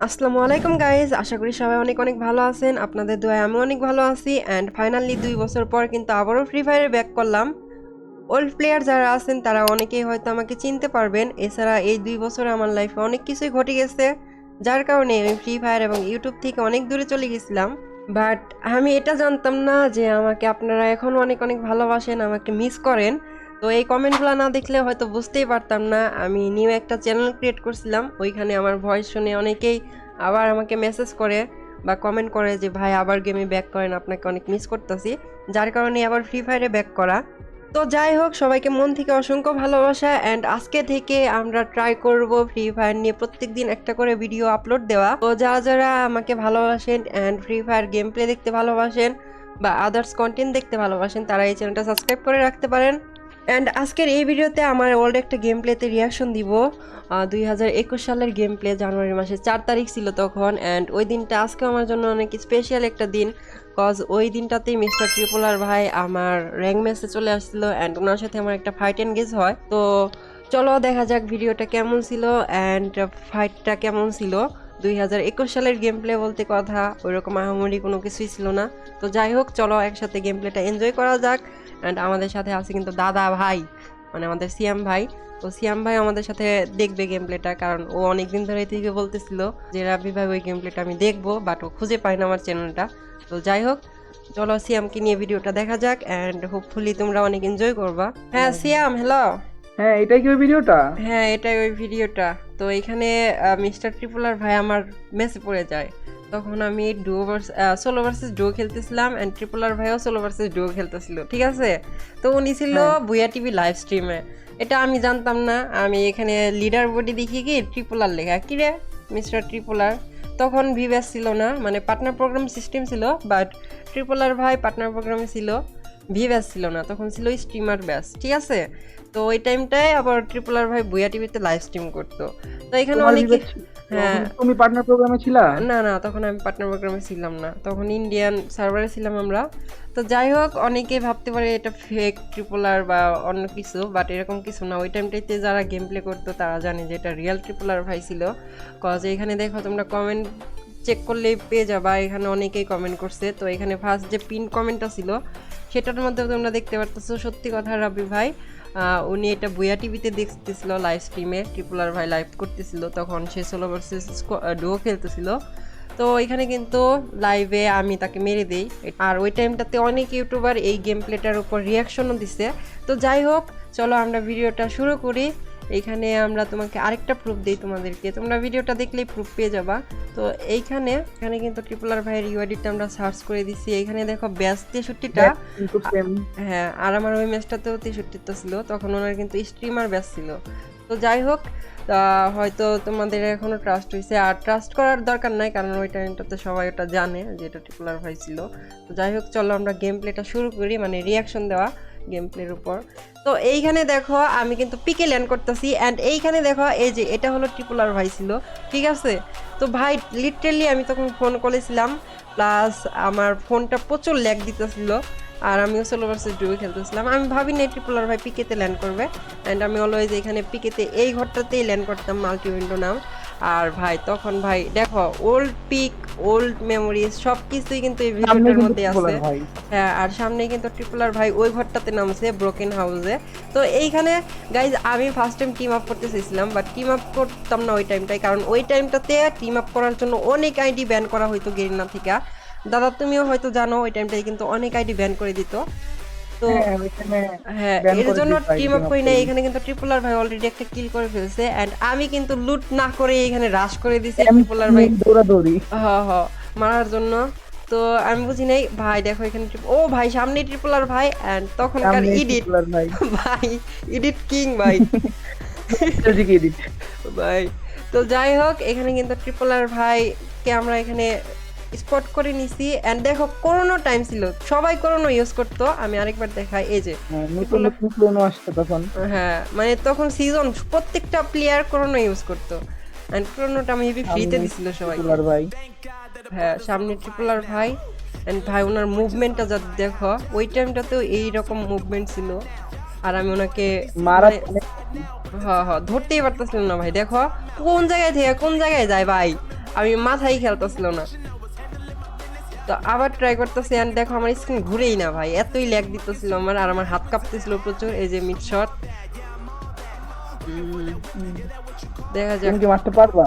আসসালামু আলাইকুম গাইজ আশা করি সবাই অনেক অনেক ভালো আছেন। আপনাদের দোয়ায় আমি অনেক ভালো আছি। অ্যান্ড ফাইনালি দুই বছর পর কিন্তু আবারও ফ্রি ফায়ারে ব্যাক করলাম। ওল্ড প্লেয়ার যারা আছেন, তারা অনেকেই হয়তো আমাকে চিনতে পারবেন। এছাড়া এই দুই বছরে আমার লাইফে অনেক কিছুই ঘটে গেছে। যার কারণে আমি ফ্রি ফায়ার এবং ইউটিউব থেকে অনেক দূরে চলে গেছিলাম। বাট আমি এটা জানতাম না যে আমাকে আপনারা এখন অনেক অনেক ভালোবাসেন, আমাকে মিস করেন। তো এই কমেন্টগুলো না দেখলে হয়তো বুঝতেই পারতাম না। আমি নিউ একটা চ্যানেল ক্রিয়েট করছিলাম, ওইখানে আমার ভয়েস শুনে অনেকেই আবার আমাকে মেসেজ করে বা কমেন্ট করে যে, ভাই, আবার গেমে ব্যাক করেন, আপনাকে অনেক মিস করতেছি। যার কারণে আবার ফ্রি ফায়ারে ব্যাক করা। তো যাই হোক, সবাইকে মন থেকে অসংখ্য ভালোবাসা অ্যান্ড আজকে থেকে আমরা ট্রাই করব ফ্রি ফায়ার নিয়ে প্রত্যেক দিন একটা করে ভিডিও আপলোড দেওয়া। তো যারা যারা আমাকে ভালোবাসেন and free fire game play দেখতে ভালোবাসেন বা আদার্স কন্টেন্ট দেখতে ভালোবাসেন, তারা এই চ্যানেলটা সাবস্ক্রাইব করে রাখতে পারেন। অ্যান্ড আজকের এই ভিডিওতে আমার ওল্ড একটা গেম প্লেতে রিয়াকশন দিব। দুই হাজার একুশ সালের গেম প্লে জানুয়ারি মাসের চার তারিখ ছিল তখন। অ্যান্ড ওই দিনটা আজকে আমার জন্য অনেক স্পেশাল একটা দিন। কজ ওই দিনটাতেই মিস্টার ট্রিপোলার ভাই আমার র্যাঙ্ক ম্যাচে চলে আসছিল অ্যান্ড ওনার সাথে আমার একটা ফাইট এনগেজ হয়। তো চলো দেখা যাক ভিডিওটা কেমন ছিল অ্যান্ড ফাইটটা কেমন ছিল। দুই হাজার একুশ সালের গেম প্লে বলতে কথা ওইরকম আহামরি কোনো কিছুই ছিল না। তো যাই হোক চলো একসাথে গেম প্লেটা এনজয় করা যাক। অ্যান্ড আমাদের সাথে আছে কিন্তু দাদা ভাই মানে আমাদের সিয়াম ভাই। তো সিয়াম ভাই আমাদের সাথে দেখবে গেম প্লেটা কারণ ও অনেকদিন ধরে থেকে বলতেছিল যে রাব্বি ভাই ওই গেম প্লেটা আমি দেখব বাট ও খুঁজে পাই না আমার চ্যানেলটা তো যাই হোক চলো সিয়ামকে নিয়ে ভিডিওটা দেখা যাক অ্যান্ড হোপফুলি তোমরা অনেক এনজয় করবা। হ্যাঁ সিয়াম হ্যালো হ্যাঁ এটাই কি ওই ভিডিওটা? হ্যাঁ এটাই ওই ভিডিওটা। তো এখানে মিস্টার ট্রিপুলার ভাই আমার মেসে পড়ে যায়। তখন আমি duo versus solo versus duo খেলতেছিলাম and ট্রিপুলার ভাইও সোলো ভার্সেস ডুও খেলতেছিল ঠিক আছে? তো উনি ছিল হ্যাঁ। বুয়া টিভি লাইভ স্ট্রিমে এটা আমি জানতাম না আমি এখানে লিডার বডি দেখি কি ট্রিপুলার লেখা। কি রে মিস্টার ট্রিপুলার তখন ভিভ্যাস ছিল না মানে পার্টনার প্রোগ্রাম সিস্টেম ছিল বাট ট্রিপুলার ভাই পার্টনার প্রোগ্রামে ছিল। ভিভ্যাস ছিল না তখন ছিল স্ট্রিমার ব্যাস ঠিক আছে? তো ওই টাইমটায় আবার ট্রিপুলার ভাই বুয়া টিভিতে লাইভ স্ট্রিম করতো। তো এখানে অনেকে হ্যাঁ। তুমি পার্টনার প্রোগ্রামে ছিলা? না না তখন আমি পার্টনার প্রোগ্রামে ছিলাম না। তখন ইন্ডিয়ান সার্ভারে ছিলাম আমরা। তো যাই হোক অনেকে ভাবতে পারে এটা ফেক ট্রিপলার বা অন্য কিছু বাট এরকম কিছু না। ওই টাইমটাতে যারা গেম প্লে করতো তারা জানে যে এটা রিয়েল ট্রিপলার ভাই ছিল। কজ এখানে দেখো তোমরা কমেন্ট চেক করলেই পেয়ে যাবা। এখানে অনেকেই কমেন্ট করছে। তো এখানে ফার্স্ট যে পিন কমেন্টটা ছিল সেটার মধ্যে তোমরা দেখতে পারতেছো, সত্যি কথা, রবি ভাই। উনি এটা বুয়া টিভিতে দেখতেছিল লাইভ স্ট্রিমে ট্রিপুলার ভাই লাইভ করতেছিল, তখন সে ষোলো ভার্সেস ডুও খেলতেছিল। তো এখানে কিন্তু লাইভে আমি তাকে মেরে দিই। আর ওই টাইমটাতে অনেক ইউটিউবার এই গেম প্লেটার উপর রিয়াকশনও দিছে। তো যাই হোক, চলো আমরা ভিডিওটা শুরু করি। এইখানে আমরা তোমাকে আরেকটা প্রুফ দিই তোমাদেরকে। তোমরা ভিডিওটা দেখলেই প্রুফ পেয়ে যাবা। তো এইখানে এখানে কিন্তু ট্রিপুলার ভাইয়ের ইউআইডিটা আমরা সার্চ করে দিছি। এখানে দেখো ব্যাস তেষট্টিটা। হ্যাঁ আর আমার ওই ম্যাচটাতেও তেষট্টিটা ছিল। তখন ওনার কিন্তু স্ট্রিমার ব্যাচ ছিল। তো যাই হোক তা হয়তো তোমাদের এখনও ট্রাস্ট হয়েছে আর ট্রাস্ট করার দরকার নাই কারণ ওই টাইমটাতে সবাই ওটা জানে যে এটা টিপুলার ভাই ছিল। তো যাই হোক চলো আমরা গেম প্লেটা শুরু করি। মানে রিয়াকশন দেওয়া। গেম প্লের উপর। তো এইখানে দেখো, আমি কিন্তু পিকে ল্যান্ড করতেছি। অ্যান্ড এইখানে দেখো, এই যে এটা হলো ট্রিপুলার ভাই ছিল, ঠিক আছে? তো ভাই লিটারেলি আমি তখন ফোন করেছিলাম প্লাস আমার ফোনটা প্রচুর ল্যাগ দিতেছিল। আর আমিও সোলো ভার্সেস ডুও খেলতেছিলাম। আমি ভাবি না ট্রিপুলার ভাই পিকেতে ল্যান্ড করবে। অ্যান্ড আমি অলওয়েজ এখানে পিকেতে এই ঘরটাতেই ল্যান্ড করতাম মাল্টি উইন্ডো নাম আর ভাই তখন ভাই দেখো ওল্ড পিক ওল্ড মেমোরিজ সব কিছুই কিন্তু এই ভিডিওটার মধ্যে আছে। হ্যাঁ আর সামনে কিন্তু ট্রিপুলার ভাই ওই ঘরটাতে নামছে ব্রোকেন হাউসে তো এইখানে গাইজ আমি ফার্স্ট টাইম টিম আপ করতে চাইছিলাম বাট টিম আপ করতাম না ওই টাইমটায় কারণ ওই টাইমটাতে টিম আপ করার জন্য অনেক আইডি ব্যান করা হইতো গেরিনা থেকে। দাদা তুমিও হয়তো জানো ওই টাইমটায় কিন্তু অনেক আইডি ব্যান করে দিত। তো হ্যাঁ হ্যাঁ এর জন্য টিম আপ করি না এখানে কিন্তু ট্রিপুলার ভাই অলরেডি একটা কিল করে ফেলছে। এন্ড আমি কিন্তু লুট না করে এখানে রাশ করে দিছি ট্রিপুলার ভাই। দৌড়াদৌড়ি। হ হ মারার জন্য। তো আমি বুঝি নাই ভাই দেখো এখানে ও ভাই সামনে ট্রিপুলার ভাই। এন্ড তখনকার ইডিট ভাই। ভাই ইডিট কিং ভাই। ভাই তো যাই হোক এখানে কিন্তু ট্রিপলার ভাইকে আমরা এখানে স্পট করে নিছি। এন্ড দেখো করোনা টাইম ছিল। সবাই করোনা ইউজ করতো। আমি আরেকবার দেখাই এই যে। নতুন নতুন ক্লোনও আসছে তখন। হ্যাঁ মানে তখন সিজন প্রত্যেকটা প্লেয়ার করোনা ইউজ করতো। এন্ড করোনাটা আমি হেভি ফ্রিতে দিছিল সবাই। ভাই। হ্যাঁ সামনে ট্রিপলার ভাই। এন্ড ভাই ওনার মুভমেন্টটা যা দেখো ওই টাইমটাতেও এই রকম মুভমেন্ট ছিল। আর আমি ওনাকে মারা মানে- হ্যাঁ হ্যাঁ ধরতেই পারতেছিলাম না ভাই। দেখো কোন জায়গায় থেকে কোন জায়গায় যায় ভাই? আমি মাথায় খেলতেছিল না। তো আবার ট্রাই করতেছি আর দেখো আমার স্ক্রিন ঘুরেই না ভাই এতই ল্যাগ দিতেছিল আমার আর আমার হাত কাঁপতেছিল প্রচুর এই যে মিড শট দেখা যাক। তুমি মারতে পারবা?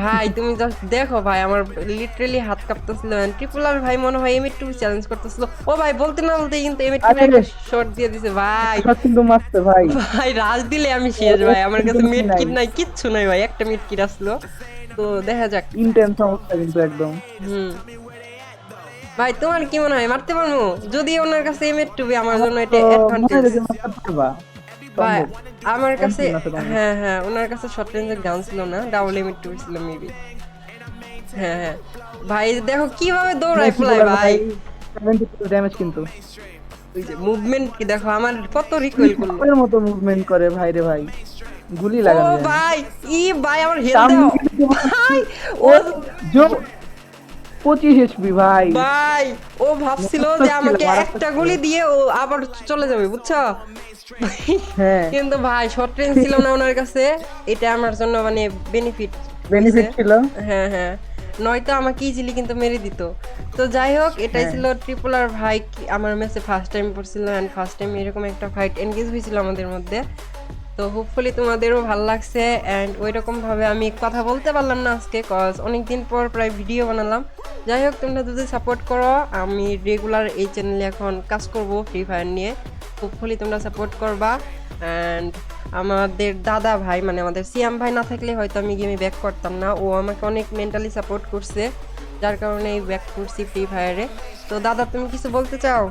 ভাই তুমি জাস্ট দেখো ভাই আমার লিটারালি হাত কাঁপতেছিল ট্রিপল আর ভাই মনে হয় এমিট টু চ্যালেঞ্জ করতেছিল। ও ভাই বলতে না বলতে কিন্তু এমিট টু। শর্ট দিয়ে দিছে ভাই। শট কিন্তু মারতে ভাই। ভাই রাজ দিলে আমি শেষ ভাই আমার কাছে মিড নাই। কিট নাই কিচ্ছু নাই ভাই একটা মিড কিট আসলো। তো দেখা যাক। ইন্টেন্স অবস্থা কিন্তু একদম। হুম। ভাই তোমার কি মনে হয়? মারতে পারব? যদি ওনার কাছে এমিট টু আমার জন্য এটা অ্যাডভান্টেজ ভাই আমার কাছে? হ্যাঁ হ্যাঁ ওনার কাছে শর্ট রেঞ্জের গান ছিল না ডাবল এমিট টু ছিল মেবি হ্যাঁ হ্যাঁ। ভাই দেখো কীভাবে দৌড়ায় ফেলায় ভাই। 72 ড্যামেজ কিন্তু। মুভমেন্ট কি দেখো আমার কত রিকয়েল করল। সাপের মতো মুভমেন্ট করে ভাই রে ভাই। গুলি ও লাগানো যায়। ভাই ই ভাই আমার হেলথ দাও ভাই ও পঁচিশ এইচপি ভাই। ভাই ও ভাবছিল যে আমাকে একটা গুলি দিয়ে ও আবার চলে যাবে বুঝছ? হ্যাঁ। কিন্তু ভাই শর্ট রেঞ্জ ছিল না ওনার কাছে। এটা আমার জন্য মানে বেনিফিট বেনিফিট ছিল? হ্যাঁ হ্যাঁ। নয়তো আমাকে ইজিলি কিন্তু মেরে দিত। তো যাই হোক এটাই ছিল ট্রিপল আর ভাই আমার ম্যাচে ফার্স্ট টাইম পড়ছিল অ্যান্ড ফার্স্ট টাইম এরকম একটা ফাইট এনগেজ হয়েছিল আমাদের মধ্যে। তো হোপফুলি তোমাদেরও ভালো লাগছে অ্যান্ড ওই রকম ভাবে আমি কথা বলতে পারলাম না আজকে কজ অনেকদিন পর প্রায় ভিডিও বানালাম। যাই হোক তোমরা যদি সাপোর্ট করো, আমি রেগুলার এই চ্যানেলে এখন কাজ করব ফ্রি ফায়ার নিয়ে। হোপফুলি তোমরা সাপোর্ট করবা। অ্যান্ড আমাদের দাদা ভাই মানে আমাদের সিয়াম ভাই না থাকলে হয়তো আমি গেমে ব্যাক করতাম না। ও আমাকে অনেক মেন্টালি সাপোর্ট করছে। যার কারণে ব্যাক করছি ফ্রি ফায়ারে তো দাদা, তুমি কিছু বলতে চাও?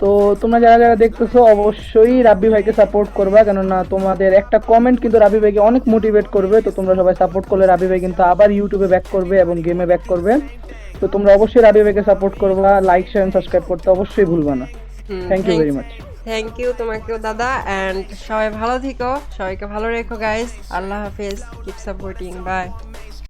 তো তোমরা যারা যারা দেখতেছো অবশ্যই রাব্বি ভাইকে সাপোর্ট করবা। কেননা তোমাদের একটা কমেন্ট কিন্তু রাব্বি ভাইকে অনেক মোটিভেট করবে। তো তোমরা সবাই সাপোর্ট করলে রাব্বি ভাই কিন্তু আবার ইউটিউবে ব্যাক করবে এবং গেমে ব্যাক করবে। তো তোমরা অবশ্যই রাব্বি ভাইকে সাপোর্ট করবা। লাইক শেয়ার সাবস্ক্রাইব করতে অবশ্যই ভুলবা না। Thank you very much thank you তোমাকেও দাদা। অ্যান্ড সবাই ভালো থেকো। সবাইকে ভালো রেখো গাইস আল্লাহ হাফেজ। Keep supporting by